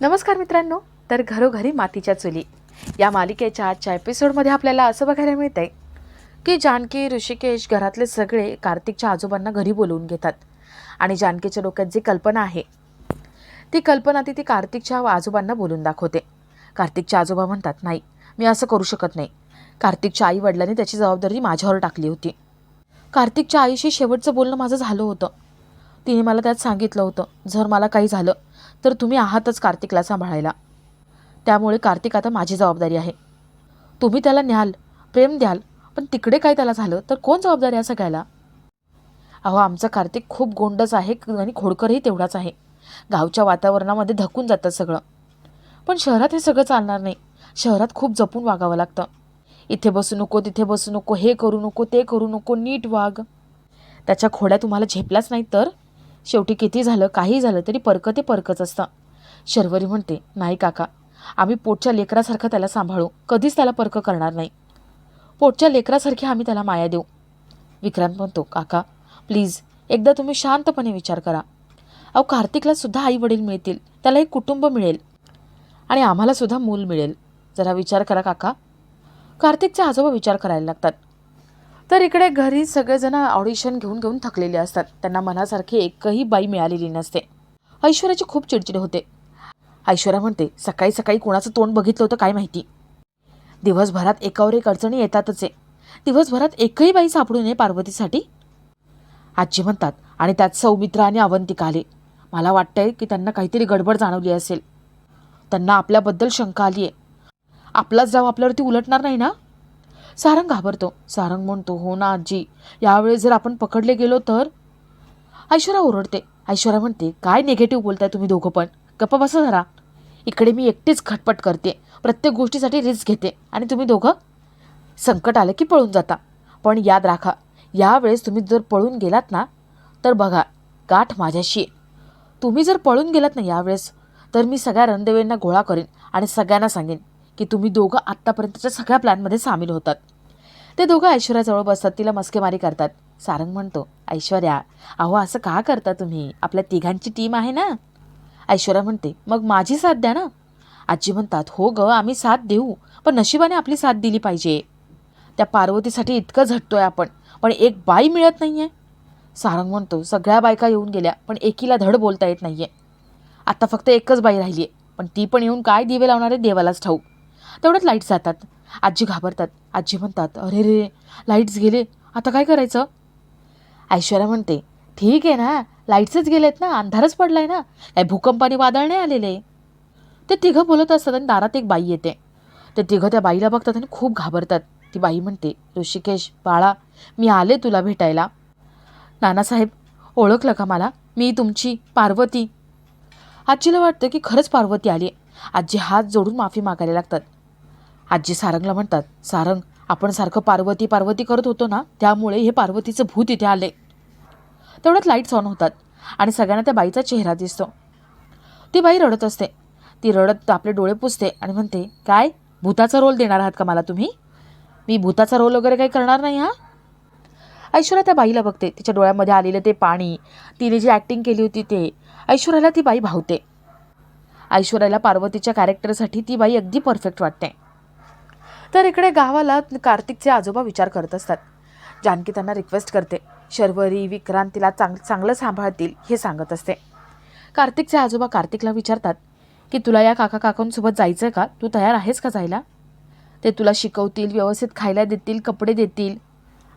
नमस्कार मित्रांनो तर घरोघरी मातीच्या चुली. या मालिकेच्या आजच्या एपिसोडमध्ये आपल्याला असं बघायला मिळतं आहे की जानकी ऋषिकेश घरातले सगळे कार्तिकच्या आजोबांना घरी बोलवून घेतात. आणि जानकीच्या डोक्यात जी कल्पना आहे ती कल्पना ती ती कार्तिकच्या आजोबांना बोलून दाखवते. कार्तिकच्या आजोबा म्हणतात नाही मी असं करू शकत नाही. कार्तिकच्या आई वडिलांनी त्याची जबाबदारी माझ्यावर टाकली होती. कार्तिकच्या आईशी शेवटचं बोलणं माझं झालं होतं. तिने मला त्यात सांगितलं होतं जर मला काही झालं तर तुम्ही आहातच कार्तिकला सांभाळायला. त्यामुळे कार्तिक आता माझी जबाबदारी आहे. तुम्ही त्याला न्याल प्रेम द्याल पण तिकडे काय त्याला झालं तर कोण जबाबदारी असं सगळ्याला? अहो आमचा कार्तिक खूप गोंडच आहे आणि खोडकरही तेवढाच आहे. गावच्या वातावरणामध्ये धकून जातं सगळं. पण शहरात हे सगळं चालणार नाही. शहरात खूप जपून वागावं लागतं. इथे बसू नको तिथे बसू नको हे करू नको ते करू नको नीट वाग. त्याच्या खोड्या तुम्हाला झेपलाच नाही तर? शेवटी किती झालं काही झालं तरी परकं ते परकंच असतं. शर्वरी म्हणते नाही काका आम्ही पोटच्या लेकरासारखं त्याला सांभाळू. कधीच त्याला परकं करणार नाही. पोटच्या लेकरासारखी आम्ही त्याला माया देऊ. विक्रांत म्हणतो काका प्लीज एकदा तुम्ही शांतपणे विचार करा. अहो कार्तिकला सुद्धा आई वडील मिळतील त्याला एक कुटुंब मिळेल आणि आम्हाला सुद्धा मूल मिळेल. जरा विचार करा काका. कार्तिकचे आजोबा विचार करायला लागतात. तर इकडे घरी सगळेजण ऑडिशन घेऊन घेऊन थकलेले असतात. त्यांना मनासारखी एकही बाई मिळालेली नसते. ऐश्वर्याची खूप चिडचिड होते. ऐश्वर्या म्हणते सकाळी सकाळी कोणाचं तोंड बघितलं होतं काय माहिती? दिवसभरात एकावर एक अडचणी येतातच आहे दिवसभरात एकही बाई सापडू नये पार्वतीसाठी. आजी म्हणतात आणि त्यात सौमित्र आणि अवंतिका आले. मला वाटतंय की त्यांना काहीतरी गडबड जाणवली असेल. त्यांना आपल्याबद्दल शंका आली आहे आपलाच जाव आपल्यावरती उलटणार नाही ना? सारंग घाबरतो. सारंग म्हणतो हो ना आजी. यावेळेस जर आपण पकडले गेलो तर? ऐश्वर्या ओरडते. ऐश्वर्या म्हणते काय निगेटिव्ह बोलताय तुम्ही दोघं पण? गप्पा बसा जरा. इकडे मी एकटीच खटपट करते. प्रत्येक गोष्टीसाठी रिस्क घेते. आणि तुम्ही दोघं? संकट आलं की पळून जाता. पण याद राखा यावेळेस तुम्ही जर पळून गेलात ना तर बघा गाठ माझ्याशी तुम्ही जर पळून गेलात ना यावेळेस तर मी सगळ्या रणदेवेंना गोळा करेन आणि सगळ्यांना सांगेन की तुम्ही दोघं आत्तापर्यंतच्या सगळ्या प्लॅनमध्ये सामील होतात. ते दोघं ऐश्वर्याजवळ बसतात तिला मस्केमारी करतात. सारंग म्हणतो ऐश्वर्या अहो असं का करता तुम्ही? आपल्या तिघांची टीम आहे ना. ऐश्वर्या म्हणते मग माझी साथ द्या ना. आजी म्हणतात हो ग आम्ही साथ देऊ पण नशिबाने आपली साथ दिली पाहिजे. त्या पार्वतीसाठी इतकं झटतोय आपण पण एक बाई मिळत नाही आहे सारंग म्हणतो सगळ्या बायका येऊन गेल्या पण एकीला धड बोलता येत नाही आहे आता फक्त एकच बाई राहिली आहे पण ती पण येऊन काय दिवे लावणार आहे देवालाच ठाऊक. तेवढ्यात लाइट जातात. आजी घाबरतात. आजी म्हणतात अरे रे लाईट्स गेले. आता काय करायचं? ऐश्वर्या म्हणते ठीक आहे ना. लाईट्सच गेलेत ना. अंधारच पडला आहे ना. काय भूकंपाने वादळ नाही आलेले? ते तिघं बोलत असतात आणि दारात एक बाई येते. ते तिघं त्या बाईला बघतात आणि खूप घाबरतात. ती बाई म्हणते ऋषिकेश बाळा मी आले तुला भेटायला. नानासाहेब ओळखलं का मला? मी तुमची पार्वती. आजीला वाटतं की खरंच पार्वती आली आजी हात जोडून माफी मागायला लागतात. आजी सारंगला म्हणतात सारंग आपण सारखं पार्वती पार्वती करत होतो ना त्यामुळे हे पार्वतीचं भूत इथे आले. तेवढ्यात लाईट्स ऑन होतात आणि सगळ्यांना त्या बाईचा चेहरा दिसतो. ती बाई रडत असते. ती रडत आपले डोळे पुसते आणि म्हणते काय? भूताचा रोल देणार आहात का मला तुम्ही? मी भूताचा रोल वगैरे काही करणार नाही हा? ऐश्वर्या त्या बाईला बघते. तिच्या डोळ्यामध्ये आलेलं ते पाणी तिने जी ॲक्टिंग केली होती ते ऐश्वर्याला ती बाई भावते. ऐश्वर्याला पार्वतीच्या कॅरेक्टरसाठी ती बाई अगदी परफेक्ट वाटते. तर इकडे गावाला कार्तिकचे आजोबा विचार करत असतात. जानकी त्यांना रिक्वेस्ट करते. शर्वरी विक्रांत तिला चांग चांगलं सांभाळतील हे सांगत असते. कार्तिकचे आजोबा कार्तिकला विचारतात की तुला या काका काकांसोबत जायचं का? तू तयार आहेस का जायला? ते तुला शिकवतील व्यवस्थित खायला देतील कपडे देतील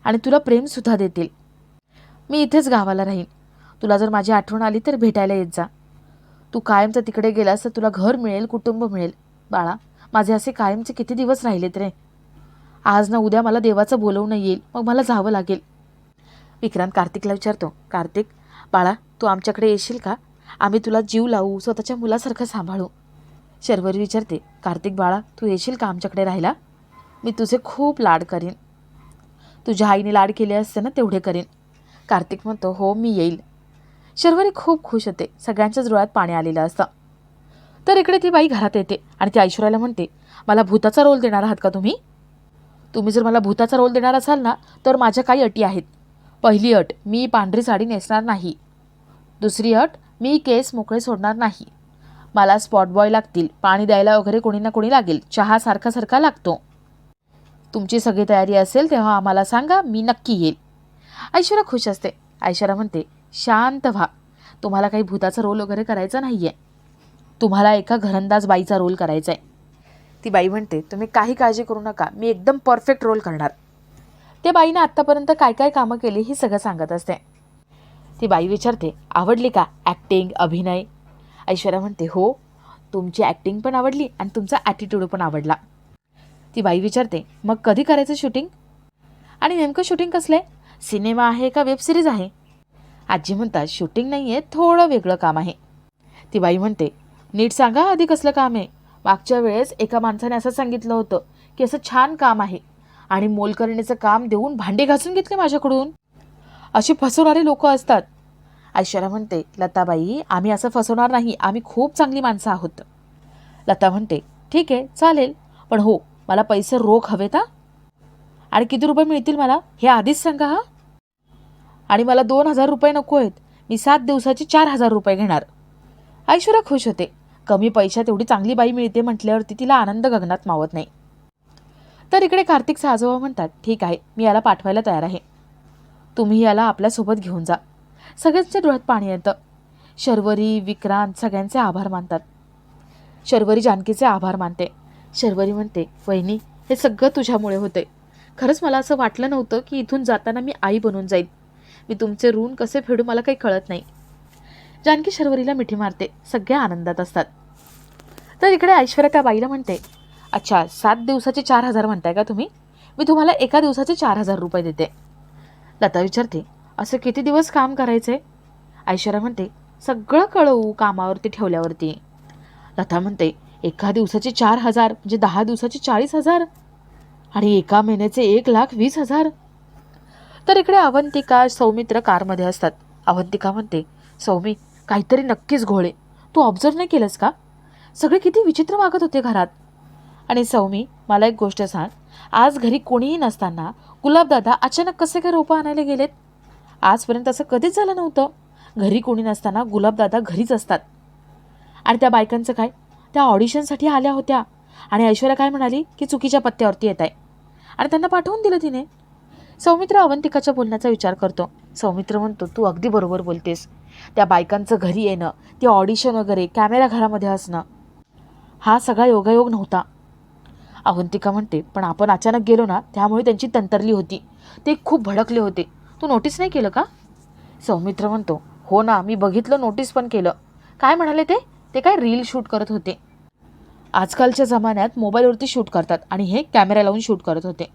आणि तुला प्रेमसुद्धा देतील. मी इथेच गावाला राहीन. तुला जर माझी आठवण आली तर भेटायला येत जा. तू कायमचं तिकडे गेलास तर तुला घर मिळेल कुटुंब मिळेल. बाळा माझे असे कायमचे किती दिवस राहिलेत रे? आज ना उद्या मला देवाचं बोलवणं येईल मग मला जावं लागेल. विक्रांत कार्तिकला विचारतो कार्तिक बाळा तू आमच्याकडे येशील का? आम्ही तुला जीव लावू स्वतःच्या मुलासारखं सांभाळू. शर्वरी विचारते कार्तिक बाळा तू येशील का आमच्याकडे राहायला? मी तुझे खूप लाड करीन. तुझ्या आईने लाड केले असते ना तेवढे करीन. कार्तिक म्हणतो हो मी येईल. शर्वरी खूप खुश होते सगळ्यांच्याच डोळ्यात पाणी आलेलं असतं. तर इकडे ती बाई घरात येते आणि ती ऐश्वर्याला म्हणते मला भूताचा रोल देणार आहात का तुम्ही? तुम्ही जर मला भूताचा रोल देणार असाल ना तर माझ्या काही अटी आहेत. पहिली अट मी पांढरी साडी नेसणार नाही. दुसरी अट मी केस मोकळे सोडणार नाही. मला स्पॉट बॉय लागतील पाणी द्यायला वगैरे कोणी ना कोणी लागेल चहा सारखा सारखा लागतो. तुमची सगळी तयारी असेल तेव्हा आम्हाला सांगा मी नक्की येईल. ऐश्वर्या खुश असते. ऐश्वर्या म्हणते शांत व्हा. तुम्हाला काही भूताचा रोल वगैरे करायचा नाही आहे तुम्हाला एका घरंदाज बाईचा रोल करायचा आहे ती बाई म्हणते तुम्ही काही काळजी करू नका मी एकदम परफेक्ट रोल करणार. त्या बाईने आत्तापर्यंत काय काय कामं केली ही सगळं सांगत असते. ती बाई विचारते आवडली का ॲक्टिंग अभिनय? ऐश्वर्या म्हणते हो तुमची ॲक्टिंग पण आवडली आणि तुमचा ॲटिट्यूड पण आवडला. ती बाई विचारते मग कधी करायचं शूटिंग? आणि नेमकं शूटिंग कसलं आहे? सिनेमा आहे का वेब सिरीज आहे? आजी म्हणतात शूटिंग नाही आहे थोडं वेगळं काम आहे. ती बाई म्हणते नीट सांगा आधी कसलं काम आहे. मागच्या वेळेस एका माणसाने असं सांगितलं होतं की असं छान काम आहे आणि मोलकरणीचं काम देऊन भांडे घासून घेतले माझ्याकडून. असे फसवणारे लोक असतात. ऐश्वर्या म्हणते लताबाई आम्ही असं फसवणार नाही. आम्ही खूप चांगली माणसं आहोत. लता म्हणते ठीक आहे चालेल. पण हो मला पैसे रोख हवेत हा? आणि किती रुपये मिळतील मला? हे आधीच सांगा हा? आणि मला दोन हजार रुपये नको आहेत. मी सात दिवसाचे चार हजार रुपये घेणार. ऐश्वर्या खुश होते. कमी पैशात एवढी चांगली बाई मिळते म्हटल्यावरती तिला आनंद गगनात मावत नाही. तर इकडे कार्तिक साजोबा म्हणतात ठीक आहे मी याला पाठवायला तयार आहे. तुम्ही याला आपल्यासोबत घेऊन जा. सगळ्यांच्या डोळ्यात पाणी येतं. शर्वरी विक्रांत सगळ्यांचे आभार मानतात. शर्वरी जानकीचे आभार मानते. शर्वरी म्हणते वहिनी हे सगळं तुझ्यामुळे होते खरंच मला असं वाटलं नव्हतं की इथून जाताना मी आई बनून जाईल मी तुमचे ऋण कसे फेडू मला काही कळत नाही. जानकी शर्वरीला मिठी मारते. सगळे आनंदात असतात. तर इकडे ऐश्वर्या त्या बाईला म्हणते अच्छा सात दिवसाचे चार हजार म्हणताय का तुम्ही? मी तुम्हाला एका दिवसाचे चार हजार रुपये देते. लता विचारते असं किती दिवस काम करायचे ऐश्वर्या म्हणते सगळं कळवू कामावरती ठेवल्यावरती. लता म्हणते एका दिवसाचे चार हजार म्हणजे दहा दिवसाचे चाळीस हजार? आणि एका महिन्याचे एक लाख वीस हजार? तर इकडे अवंतिका सौमित्र कारमध्ये असतात. अवंतिका म्हणते सौमी काहीतरी नक्कीच घोळे. तू ऑब्झर्व नाही केलंस का? सगळे किती विचित्र वागत होते घरात. आणि सौमी मला एक गोष्ट सांग. आज घरी कोणीही नसताना गुलाबदादा अचानक कसे काय रोपं आणायला गेलेत? आजपर्यंत असं कधीच झालं नव्हतं. घरी कोणी नसताना गुलाबदादा घरीच असतात. आणि त्या बायकांचं काय? त्या ऑडिशनसाठी आल्या होत्या. आणि ऐश्वर्या काय म्हणाली? की चुकीच्या पत्त्यावरती येत आहे. आणि त्यांना पाठवून दिलं तिने. सौमित्र अवंतिकाच्या बोलण्याचा विचार करतो. सौमित्र म्हणतो तू अगदी बरोबर बोलतेस. त्या बायकांचं घरी येणं ते ऑडिशन वगैरे कॅमेरा घरामध्ये असणं हा सगळा योगायोग नव्हता. अवंतिका म्हणते पण आपण अचानक गेलो ना त्यामुळे त्यांची तंतरली होती. ते खूप भडकले होते. तू नोटीस नाही केलं का? सौमित्र म्हणतो हो ना मी बघितलं नोटीस पण केलं. काय म्हणाले ते? ते काय रील शूट करत होते. आजकालच्या जमान्यात मोबाईलवरती शूट करतात आणि हे कॅमेरा लावून शूट करत होते.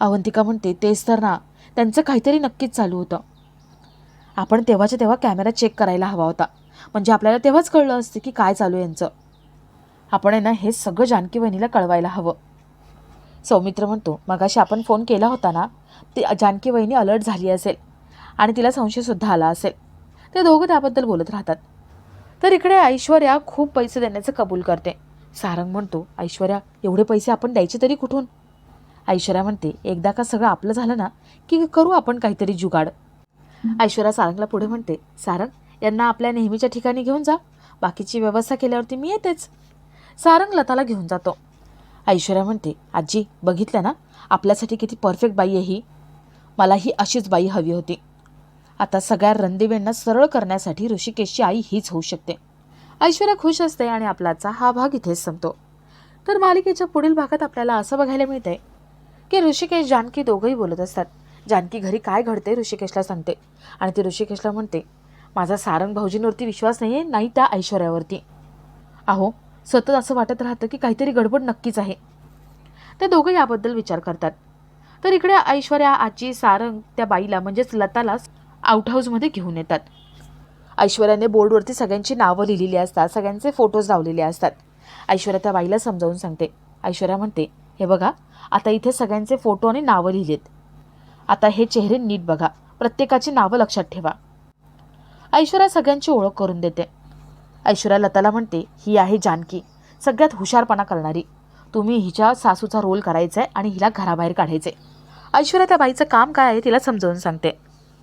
अवंतिका म्हणते तेच तर ना त्यांचं काहीतरी नक्कीच चालू होतं. आपण तेव्हाच्या तेव्हा कॅमेरा चेक करायला हवा होता. म्हणजे आपल्याला तेव्हाच कळलं असतं की काय चालू आहे यांचं. आपण आहे ना हे सगळं जानकी बहिणीला कळवायला हवं. सौमित्र म्हणतो मगाशी आपण फोन केला होता ना ती जानकी वहिनी अलर्ट झाली असेल आणि तिला संशयसुद्धा आला असेल. ते दोघं त्याबद्दल बोलत राहतात. तर इकडे ऐश्वर्या खूप पैसे देण्याचं कबूल करते. सारंग म्हणतो ऐश्वर्या एवढे पैसे आपण द्यायचे तरी कुठून? ऐश्वर्या म्हणते एकदा का सगळं आपलं झालं ना की करू आपण काहीतरी जुगाड. ऐश्वर्या सारंगला पुढे म्हणते सारंग यांना आपल्या नेहमीच्या ठिकाणी घेऊन जा. बाकीची व्यवस्था केल्यावरती मी येतेच. सारंग लताला घेऊन जातो. ऐश्वर्या म्हणते आजी बघितलं ना? आपल्यासाठी किती परफेक्ट बाई आहे ही. मला ही अशीच बाई हवी होती. आता सगळ्या रणदेवेंना सरळ करण्यासाठी ऋषिकेशची आई हीच होऊ शकते. ऐश्वर्या खुश असते आणि आपलाचा हा भाग इथेच संपतो. तर मालिकेच्या पुढील भागात आपल्याला असं बघायला मिळतंय की ऋषिकेश जानकी दोघंही बोलत असतात. जानकी घरी काय घडते ऋषिकेशला सांगते आणि ती ऋषिकेशला म्हणते माझा सारंग भाऊजींवरती विश्वास नाही आहे नाही त्या ऐश्वर्यावरती. अहो सतत असं वाटत राहतं की काहीतरी गडबड नक्कीच आहे. ते दोघं याबद्दल विचार करतात. तर इकडे ऐश्वर्या आजी सारंग त्या बाईला म्हणजेच लताला आउट हाऊसमध्ये घेऊन येतात. ऐश्वर्याने बोर्डवरती सगळ्यांची नावं लिहिलेली असतात सगळ्यांचे फोटोज लावलेले असतात. ऐश्वर्या त्या बाईला समजावून सांगते. ऐश्वर्या म्हणते हे बघा आता इथे सगळ्यांचे फोटो आणि नावं लिहिलेत. आता हे चेहरे नीट बघा. प्रत्येकाची नावं लक्षात ठेवा. ऐश्वर्या सगळ्यांची ओळख करून देते. ऐश्वर्या लताला म्हणते ही आहे जानकी. सगळ्यात हुशारपणा करणारी. तुम्ही हिच्या सासूचा रोल करायचा आहे आणि हिला घराबाहेर काढायचे ऐश्वर्या त्या बाईचं काम काय आहे तिला समजावून सांगते.